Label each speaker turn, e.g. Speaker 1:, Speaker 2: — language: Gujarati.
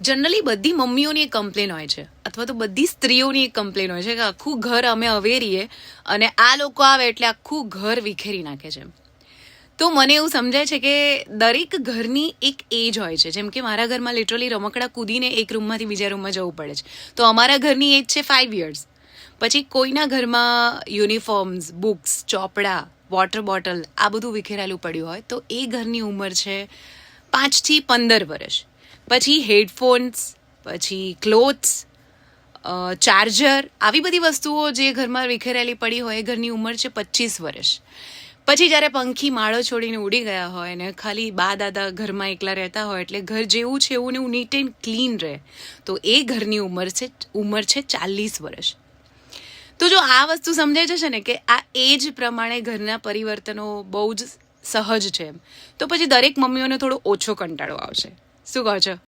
Speaker 1: જનરલી બધી મમ્મીઓની એક કમ્પ્લેન હોય છે. અથવા તો બધી સ્ત્રીઓની એક કમ્પ્લેન હોય છે કે આખું ઘર અમે અવેરીએ અને આ લોકો આવે એટલે આખું ઘર વિખેરી નાખે છે. તો મને એવું સમજાય છે કે દરેક ઘરની એક એજ હોય છે. જેમ કે મારા ઘરમાં લિટરલી રમકડા કૂદીને એક રૂમમાંથી બીજા રૂમમાં જવું પડે છે. તો અમારા ઘરની એજ છે ફાઇવ યર્સ પછી કોઈના ઘરમાં યુનિફોર્મ્સ બુક્સ ચોપડા વોટર બોટલ આ બધું વિખેરાયેલું પડ્યું હોય તો એ ઘરની ઉંમર છે પાંચથી પંદર વર્ષ. પછી હેડફોન્સ, પછી ક્લોથ્સ ચાર્જર, આવી બધી વસ્તુઓ જે ઘરમાં વિખેરેલી પડી હોય એ ઘરની ઉંમર છે પચીસ વર્ષ. પછી જ્યારે પંખી માળો છોડીને ઉડી ગયા હોય ને ખાલી બા દાદા ઘરમાં એકલા રહેતા હોય એટલે ઘર જેવું છે એવું ને એવું નીટ એન્ડ ક્લીન રહે, તો એ ઘરની ઉંમર છે ઉંમર છે ચાલીસ વર્ષ. તો જો આ વસ્તુ સમજાઈ જશે ને કે આ એજ પ્રમાણે ઘરના પરિવર્તનો બહુ જ સહજ છે એમ, તો પછી દરેક મમ્મીઓને થોડો ઓછો કંટાળો આવશે. શું કહો છો?